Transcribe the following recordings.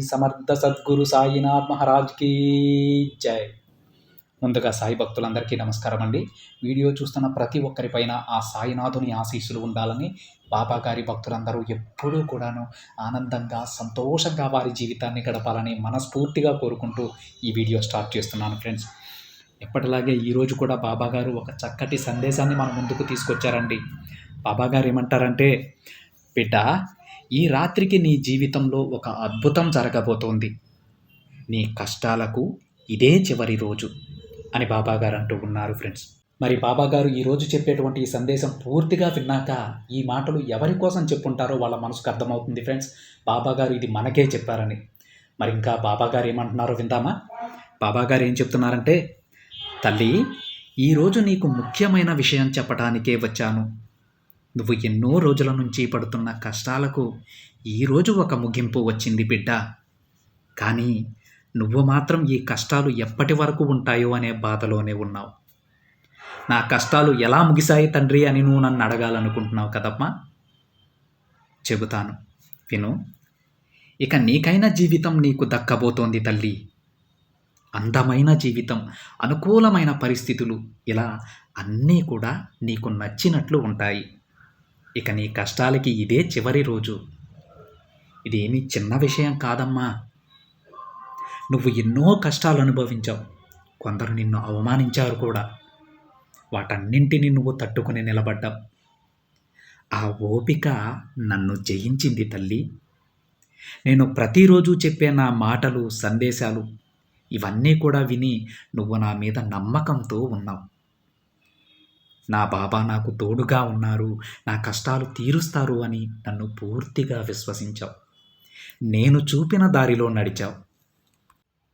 సమర్థ సద్గురు సాయినాథ్ మహారాజ్కి జై. ముందుగా సాయి భక్తులందరికీ నమస్కారం అండి వీడియో చూస్తున్న ప్రతి ఒక్కరిపైన ఆ సాయినాథుని ఆశీస్సులు ఉండాలని బాబా గారి భక్తులందరూ ఎప్పుడూ కూడాను ఆనందంగా సంతోషంగా వారి జీవితాన్ని గడపాలని మనస్ఫూర్తిగా కోరుకుంటూ ఈ వీడియో స్టార్ట్ చేస్తున్నాను ఫ్రెండ్స్. ఎప్పటిలాగే ఈరోజు కూడా బాబా గారు ఒక చక్కటి సందేశాన్ని మన ముందుకు తీసుకొచ్చారండి. బాబాగారు ఏమంటారంటే బిడ్డ ఈ రాత్రికి నీ జీవితంలో ఒక అద్భుతం జరగబోతోంది. నీ కష్టాలకు ఇదే చివరి రోజు అని బాబాగారు అంటూ ఉన్నారు ఫ్రెండ్స్. మరి బాబాగారు ఈరోజు చెప్పేటువంటి ఈ సందేశం పూర్తిగా విన్నాక ఈ మాటలు ఎవరి కోసం చెప్పుంటారో వాళ్ళ మనసుకు అర్థమవుతుంది ఫ్రెండ్స్. బాబాగారు ఇది మనకే చెప్పారని. మరి ఇంకా బాబాగారు ఏమంటున్నారో విందామా? బాబాగారు ఏం చెప్తున్నారంటే తల్లి ఈరోజు నీకు ముఖ్యమైన విషయం చెప్పడానికే వచ్చాను. నువ్వు ఎన్నో రోజుల నుంచి పడుతున్న కష్టాలకు ఈరోజు ఒక ముగింపు వచ్చింది బిడ్డ. కానీ నువ్వు మాత్రం ఈ కష్టాలు ఎప్పటి వరకు ఉంటాయో అనే బాధలోనే ఉన్నావు. నా కష్టాలు ఎలా ముగిశాయి తండ్రి అని నువ్వు నన్ను అడగాలనుకుంటున్నావు కదమ్మా? చెబుతాను. విను ఇక నీకైన జీవితం నీకు దక్కబోతోంది తల్లి. అందమైన జీవితం అనుకూలమైన పరిస్థితులు ఇలా అన్నీ కూడా నీకు నచ్చినట్లు ఉంటాయి. ఇక నీ కష్టాలకి ఇదే చివరి రోజు. ఇదేమీ చిన్న విషయం కాదమ్మా. నువ్వు ఎన్నో కష్టాలు అనుభవించావు కొందరు నిన్ను అవమానించారు కూడా. వాటన్నింటినీ నువ్వు తట్టుకుని నిలబడ్డావు. ఆ ఓపిక నన్ను జయించింది తల్లి. నేను ప్రతిరోజు చెప్పే నా మాటలు సందేశాలు ఇవన్నీ కూడా విని నువ్వు నా మీద నమ్మకంతో ఉన్నావు. నా బాబా నాకు తోడుగా ఉన్నారు నా కష్టాలు తీరుస్తారు అని నన్ను పూర్తిగా విశ్వసించావు. నేను చూపిన దారిలో నడిచావు.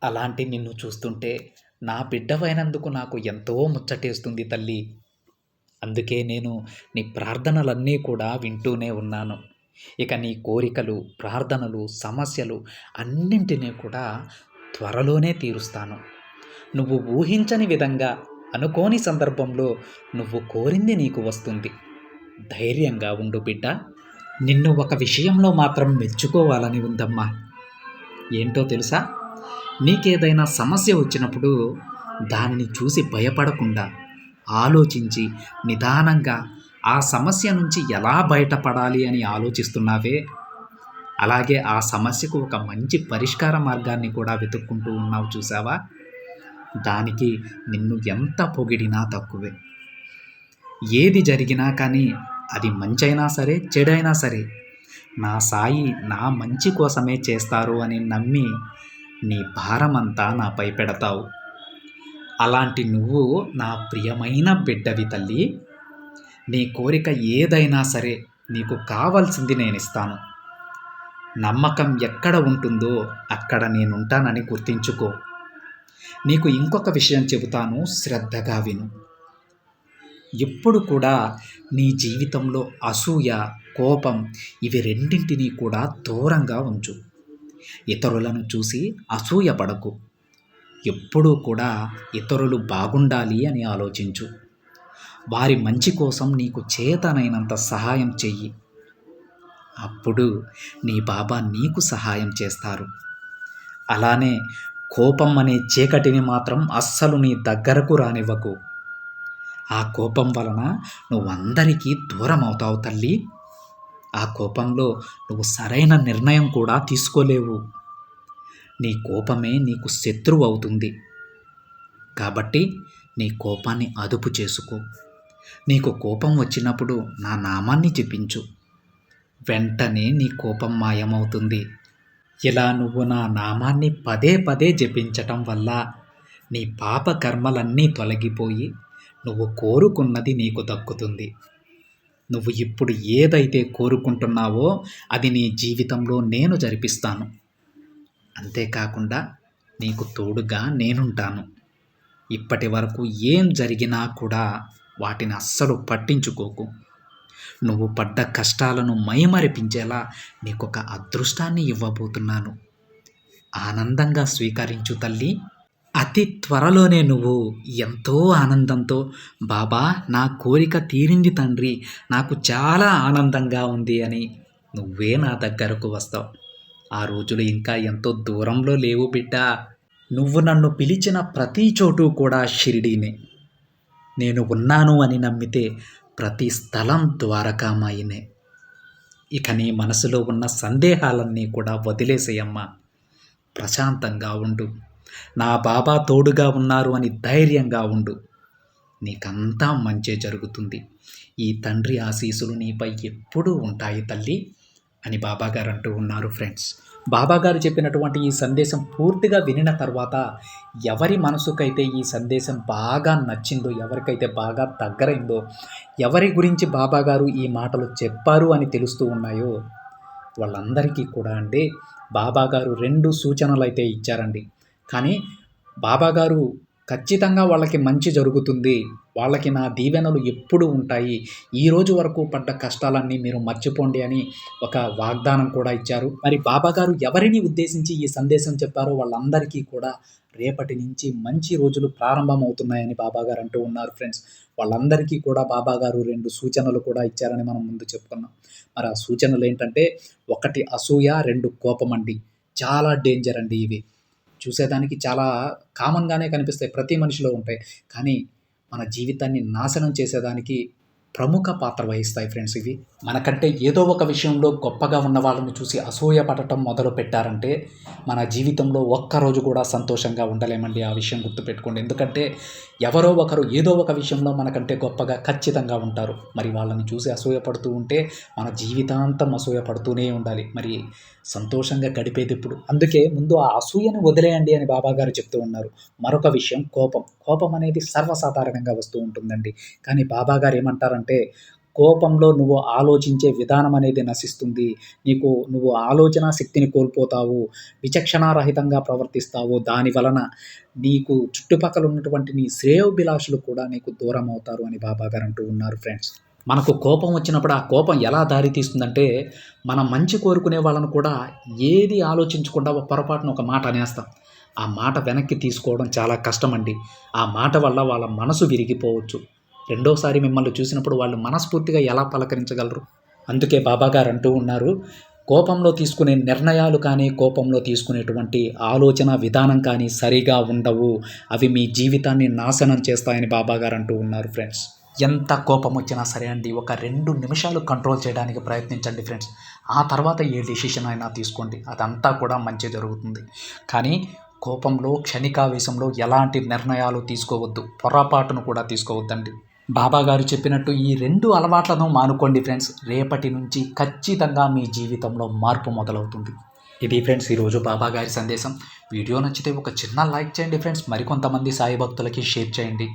అలాంటి నిన్ను చూస్తుంటే నా బిడ్డవైనందుకు నాకు ఎంతో ముచ్చటేస్తుంది తల్లి. అందుకే నేను నీ ప్రార్థనలన్నీ కూడా వింటూనే ఉన్నాను. ఇక నీ కోరికలు ప్రార్థనలు సమస్యలు అన్నింటినీ కూడా త్వరలోనే తీరుస్తాను. నువ్వు ఊహించని విధంగా అనుకోని సందర్భంలో నువ్వు కోరింది నీకు వస్తుంది. ధైర్యంగా ఉండు బిడ్డ. నిన్ను ఒక విషయంలో మాత్రం మెచ్చుకోవాలని ఉందమ్మా. ఏంటో తెలుసా? నీకేదైనా సమస్య వచ్చినప్పుడు దానిని చూసి భయపడకుండా ఆలోచించి నిదానంగా ఆ సమస్య నుంచి ఎలా బయటపడాలి అని ఆలోచిస్తున్నావే? అలాగే ఆ సమస్యకు ఒక మంచి పరిష్కార మార్గాన్ని కూడా వెతుక్కుంటూ ఉన్నావు చూసావా దానికి నిన్ను ఎంత పొగిడినా తక్కువే. ఏది జరిగినా కానీ అది మంచైనా సరే చెడైనా సరే. నా సాయి నా మంచి కోసమే చేస్తారు అని నమ్మి నీ భారమంతా నాపై పెడతావు. అలాంటి నువ్వు నా ప్రియమైన బిడ్డవి తల్లి. నీ కోరిక ఏదైనా సరే నీకు కావాల్సింది నేను ఇస్తాను నమ్మకం ఎక్కడ ఉంటుందో అక్కడ నేనుంటానని గుర్తించుకో. నీకు ఇంకొక విషయం చెబుతాను శ్రద్ధగా విను. ఎప్పుడు కూడా నీ జీవితంలో అసూయ కోపం ఇవి రెండింటినీ కూడా దూరంగా ఉంచు. ఇతరులను చూసి అసూయ పడకు ఎప్పుడూ కూడా ఇతరులు బాగుండాలి అని ఆలోచించు. వారి మంచి కోసం నీకు చేతనైనంత సహాయం చెయ్యి. అప్పుడు నీ బాబా నీకు సహాయం చేస్తారు. అలానే కోపం అనే చీకటిని మాత్రం అస్సలు నీ దగ్గరకు రానివ్వకు. ఆ కోపం వలన నువ్వందరికీ దూరం అవుతావు తల్లి. ఆ కోపంలో నువ్వు సరైన నిర్ణయం కూడా తీసుకోలేవు. నీ కోపమే నీకు శత్రువు అవుతుంది. కాబట్టి నీ కోపాన్ని అదుపు చేసుకో. నీకు కోపం వచ్చినప్పుడు నా నామాన్ని చెప్పించు వెంటనే నీ కోపం మాయమవుతుంది. ఇలా నువ్వు నా నామాన్ని పదే పదే జపించటం వల్ల నీ పాప కర్మలన్నీ తొలగిపోయి నువ్వు కోరుకున్నది నీకు దక్కుతుంది. నువ్వు ఇప్పుడు ఏదైతే కోరుకుంటున్నావో అది నీ జీవితంలో నేను జరిపిస్తాను. అంతేకాకుండా నీకు తోడుగా నేనుంటాను. ఇప్పటి వరకు ఏం జరిగినా కూడా వాటిని అస్సలు పట్టించుకోకు. నువ్వు పడ్డ కష్టాలను మైమరిపించేలా నీకొక అదృష్టాన్ని ఇవ్వబోతున్నాను. ఆనందంగా స్వీకరించు తల్లి. అతి త్వరలోనే నువ్వు ఎంతో ఆనందంతో బాబా నా కోరిక తీరింది తండ్రి నాకు చాలా ఆనందంగా ఉంది అని నువ్వే నా దగ్గరకు వస్తావు. ఆ రోజులు ఇంకా ఎంతో దూరంలో లేవు బిడ్డ. నువ్వు నన్ను పిలిచిన ప్రతి చోటు కూడా షిరిడీనే. నేను ఉన్నాను అని నమ్మితే ప్రతి స్థలం ద్వారకామాయినే. ఇక నీ మనసులో ఉన్న సందేహాలన్నీ కూడా వదిలేసేయమ్మా. ప్రశాంతంగా ఉండు. నా బాబా తోడుగా ఉన్నారు అని ధైర్యంగా ఉండు. నీకంతా మంచే జరుగుతుంది. ఈ తండ్రి ఆశీసులు నీపై ఎప్పుడూ ఉంటాయి తల్లి అని బాబాగారు అంటూ ఉన్నారు ఫ్రెండ్స్. బాబాగారు చెప్పినటువంటి ఈ సందేశం పూర్తిగా వినిన తర్వాత ఎవరి మనసుకైతే ఈ సందేశం బాగా నచ్చిందో ఎవరికైతే బాగా దగ్గరైందో ఎవరి గురించి బాబాగారు ఈ మాటలు చెప్పారు అని తెలుస్తూ ఉన్నాయో వాళ్ళందరికీ కూడా అండి బాబాగారు రెండు సూచనలు అయితే ఇచ్చారండి. కానీ బాబాగారు ఖచ్చితంగా వాళ్ళకి మంచి జరుగుతుంది వాళ్ళకి నా దీవెనలు ఎప్పుడు ఉంటాయి? ఈ రోజు వరకు పడ్డ కష్టాలన్నీ మీరు మర్చిపోండి అని ఒక వాగ్దానం కూడా ఇచ్చారు. మరి బాబాగారు ఎవరిని ఉద్దేశించి ఈ సందేశం చెప్పారో వాళ్ళందరికీ కూడా రేపటి నుంచి మంచి రోజులు ప్రారంభమవుతున్నాయని బాబాగారు అంటూ ఉన్నారు ఫ్రెండ్స్. వాళ్ళందరికీ కూడా బాబాగారు రెండు సూచనలు కూడా ఇచ్చారని మనం ముందు చెప్పుకున్నాం. మరి ఆ సూచనలు ఏంటంటే ఒకటి అసూయ రెండు కోపం అండి. చాలా డేంజర్ అండి ఇవి. చూసేదానికి చాలా కామన్గానే కనిపిస్తాయి. ప్రతి మనిషిలో ఉంటాయి. కానీ మన జీవితాన్ని నాశనం చేసేదానికి ప్రముఖ పాత్ర వహిస్తాయి ఫ్రెండ్స్ ఇవి. మనకంటే ఏదో ఒక విషయంలో గొప్పగా ఉన్న వాళ్ళని చూసి అసూయ పడటం మొదలు పెట్టారంటే మన జీవితంలో ఒక్కరోజు కూడా సంతోషంగా ఉండలేమండి ఆ విషయం గుర్తుపెట్టుకోండి. ఎందుకంటే ఎవరో ఒకరు ఏదో ఒక విషయంలో మనకంటే గొప్పగా ఖచ్చితంగా ఉంటారు. మరి వాళ్ళని చూసి అసూయ పడుతూ ఉంటే మన జీవితాంతం అసూయ పడుతూనే ఉండాలి. మరి సంతోషంగా గడిపేది ఇప్పుడు అందుకే ముందు ఆ అసూయను వదిలేయండి అని బాబాగారు చెప్తూ ఉన్నారు. మరొక విషయం కోపం. కోపం అనేది సర్వసాధారణంగా వస్తూ ఉంటుందండి. కానీ బాబాగారు ఏమంటారు ఏమంటారంటే కోపంలో నువ్వు ఆలోచించే విధానం అనేది నశిస్తుంది. నీకు నువ్వు ఆలోచన శక్తిని కోల్పోతావు. విచక్షణారహితంగా ప్రవర్తిస్తావు. దాని వలన నీకు చుట్టుపక్కల ఉన్నటువంటి నీ శ్రేయోభిలాషులు కూడా నీకు దూరం అవుతారు అని బాబా గారు అంటూ ఉన్నారు ఫ్రెండ్స్ మనకు కోపం వచ్చినప్పుడు ఆ కోపం ఎలా దారి తీస్తుందంటే మనం మంచి కోరుకునే వాళ్ళను కూడా ఏది ఆలోచించకుండా పొరపాటున ఒక మాట అనేస్తాం. ఆ మాట వెనక్కి తీసుకోవడం చాలా కష్టమండి. ఆ మాట వల్ల వాళ్ళ మనసు విరిగిపోవచ్చు. రెండోసారి మిమ్మల్ని చూసినప్పుడు వాళ్ళు మనస్ఫూర్తిగా ఎలా పలకరించగలరు? అందుకే బాబాగారు అంటూ ఉన్నారు కోపంలో తీసుకునే నిర్ణయాలు కానీ కోపంలో తీసుకునేటువంటి ఆలోచన విధానం కానీ సరిగా ఉండవు. అవి మీ జీవితాన్ని నాశనం చేస్తాయని బాబాగారు అంటూ ఉన్నారు ఫ్రెండ్స్ ఎంత కోపం వచ్చినా సరే అండి ఒక రెండు నిమిషాలు కంట్రోల్ చేయడానికి ప్రయత్నించండి ఫ్రెండ్స్ ఆ తర్వాత ఏ డెసిషన్ అయినా తీసుకోండి. అదంతా కూడా మంచి జరుగుతుంది. కానీ కోపంలో క్షణికావేశంలో ఎలాంటి నిర్ణయాలు తీసుకోవద్దు. పొరపాటును కూడా తీసుకోవద్దండి. బాబా గారు చెప్పినట్టు ఈ రెండు అలవాట్లను మానుకోండి ఫ్రెండ్స్. రేపటి నుంచి ఖచ్చితంగా మీ జీవితంలో మార్పు మొదలవుతుంది. ఇది ఫ్రెండ్స్ ఈరోజు బాబా గారి సందేశం. వీడియో నచ్చితే ఒక చిన్న లైక్ చేయండి ఫ్రెండ్స్. మరికొంతమంది సాయి భక్తులకి షేర్ చేయండి.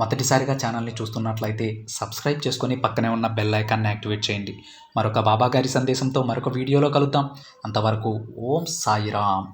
మొదటిసారిగా ఛానల్ని చూస్తున్నట్లయితే సబ్స్క్రైబ్ చేసుకొని పక్కనే ఉన్న బెల్ ఐకాన్ని యాక్టివేట్ చేయండి. మరొక బాబా గారి సందేశంతో మరొక వీడియోలో కలుద్దాం. అంతవరకు ఓం సాయిరామ్.